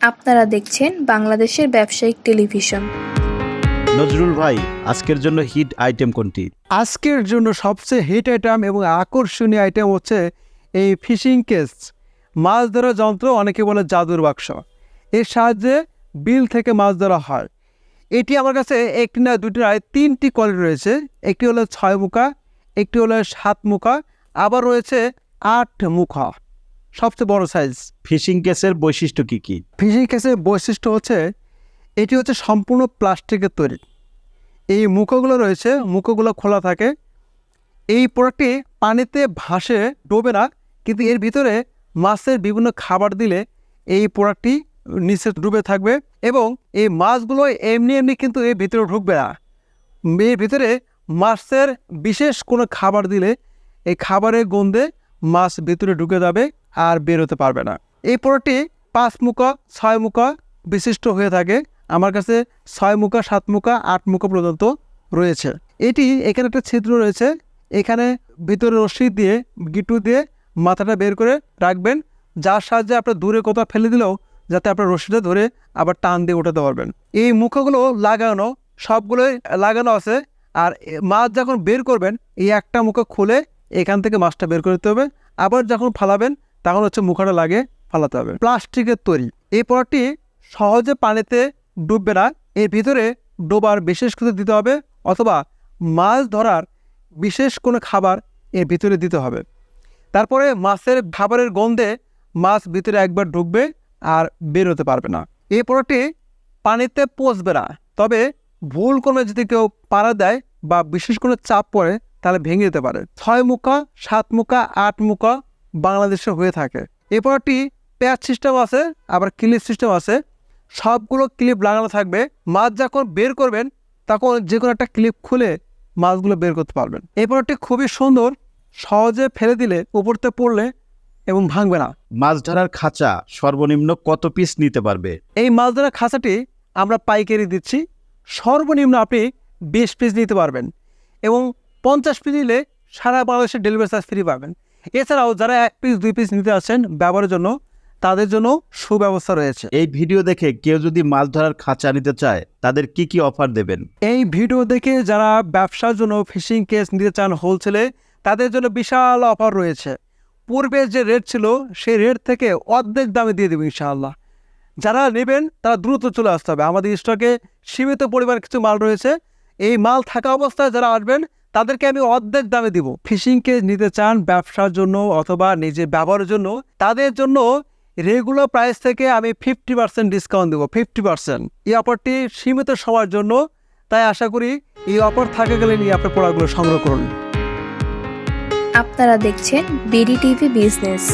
আপনারা দেখছেন বাংলাদেশের ব্যবসায়িক টেলিভিশন। নজরুল ভাই আজকের জন্য হিট আইটেম কোনটি? আজকের জন্য সবচেয়ে হিট আইটেম এবং আকর্ষণীয় আইটেম হচ্ছে এই ফিশিং কেস মাছ ধরার যন্ত্র অনেকে বলে জাদুর বাক্স। এর সাহায্যে বিল থেকে মাছ ধরা হয়। এটি আমার কাছে একটি না দুটি নয় তিনটি কোয়ালিটি রয়েছে। একটি হলো ছয় মুখা একটি হলো সাত মুখা আবার রয়েছে আট মুখা। সবচেয়ে বড় সাইজ ফিশিং কেসের বৈশিষ্ট্য কি কি? ফিশিং কেসের বৈশিষ্ট্য হচ্ছে, এটি হচ্ছে সম্পূর্ণ প্লাস্টিকের তৈরি। এই মুখোগুলো রয়েছে, মুখোগুলো খোলা থাকে। এই প্রোডাক্টটি পানিতে ভাসে, ডোবে না, কিন্তু এর ভিতরে মাছের বিভিন্ন খাবার দিলে এই প্রোডাক্টটি নিচে ডুবে থাকবে এবং এই মাছগুলো এমনি এমনি কিন্তু এর ভিতরে ঢুকবে না। এর ভিতরে মাছের বিশেষ কোনো খাবার দিলে এই খাবারের গন্ধে মাছ ভিতরে ঢুকে যাবে আর বেরোতে পারবে না। এই প্রোডাক্টটি পাঁচ মুখা, ছয় মুখা বিশিষ্ট হয়ে থাকে। আমার কাছে ছয় মুখা, সাত মুখা, আট মুখা পর্যন্ত রয়েছে। এটি এখানে একটা ছিদ্র রয়েছে। এখানে ভিতরে রশ্মি দিয়ে গিটু দিয়ে মাথাটা বের করে রাখবেন। যার সাহায্যে আপনার দূরে কোথাও ফেলে দিলেও যাতে আপনার রশ্মিটা ধরে আবার টান দিয়ে উঠাতে পারবেন। এই মুখগুলো লাগানো, সবগুলোই লাগানো আছে। আর মাছ যখন বের করবেন, এই একটা মুখো খুলে এখান থেকে মাছটা বের করে দিতে হবে। আবার যখন ফালাবেন, তখন হচ্ছে মুখাটা লাগে ফালাতে হবে। প্লাস্টিকের তৈরি। এই প্রোডাক্টটি সহজে পানিতে ডুববে না। এর ভিতরে ডোবার বিশেষ কিছু দিতে হবে অথবা মাছ ধরার বিশেষ কোনো খাবার এর ভিতরে দিতে হবে। তারপরে মাছের খাবারের গন্ধে মাছ ভিতরে একবার ঢুকবে আর বের হতে পারবে না। এই প্রোডাক্টটি পানিতে পচবে না। তবে ভুল কোনো যদি কেউ পাড়া দেয় বা বিশেষ কোনো চাপ পড়ে তাহলে ভেঙে যেতে পারে। ছয় মুখা সাত মুখা আট মুখা বাংলাদেশে হয়ে থাকে। এই প্রোডাক্টটি প্যাচ সিস্টেম আছে আবার ক্লিপ সিস্টেম আছে। সবগুলো ক্লিপ লাগানো থাকবে। মাছ যখন বের করবেন তখন যে কোনো একটা ক্লিপ খুলে মাছগুলো বের করতে পারবেন। এই প্রোডাক্টটি খুবই সুন্দর সহজে ফেলে দিলে উপরতে পড়লে এবং ভাঙবে না। মাছ ধরার খাঁচা সর্বনিম্ন কত পিস নিতে পারবে? এই মাছ ধরার খাঁচাটি আমরা পাইকারি দিচ্ছি। সর্বনিম্ন আপনি বিশ পিস নিতে পারবেন এবং পঞ্চাশ পিস নিলে সারা বাংলাদেশে ডেলিভারি চার্জ ফ্রি পাবেন। এছাড়াও যারা এক পিস দুই পিস নিতে আসেন ব্যবহারের জন্য তাদের জন্য সুব্যবস্থা রয়েছে। এই ভিডিও দেখে কেউ যদি মাছ ধরার খাঁচা নিতে চায় তাদের কি কি অফার দেবেন? এই ভিডিও দেখে যারা ব্যবসার জন্য ফিশিং কেস নিতে চান হোলসেলে তাদের জন্য বিশাল অফার রয়েছে। পূর্বে যে রেট ছিল সেই রেট থেকে অর্ধেক দামে দিয়ে দেবো ইনশাআল্লাহ। যারা নেবেন তারা দ্রুত চলে আসতে হবে। আমাদের স্টকে সীমিত পরিমাণ কিছু মাল রয়েছে এই মাল থাকা অবস্থায় যারা আসবেন, তাদেরকে আমি অর্ধেক দামে দিব। ফিশিং কেস নিতে চান ব্যবসার জন্য অথবা নিজে ব্যবহারের জন্য, তাদের জন্য রেগুলার প্রাইস থেকে আমি ফিফটি পার্সেন্ট ডিসকাউন্ট দেবো ফিফটি পার্সেন্ট এই অফারটি সীমিত সবার জন্য, তাই আশা করি এই অফার থাকে গেলে নিয়ে আপনার প্রোডাক্টগুলো সংগ্রহ করুন। আপনারা দেখছেন বিডি টিভি বিজনেস।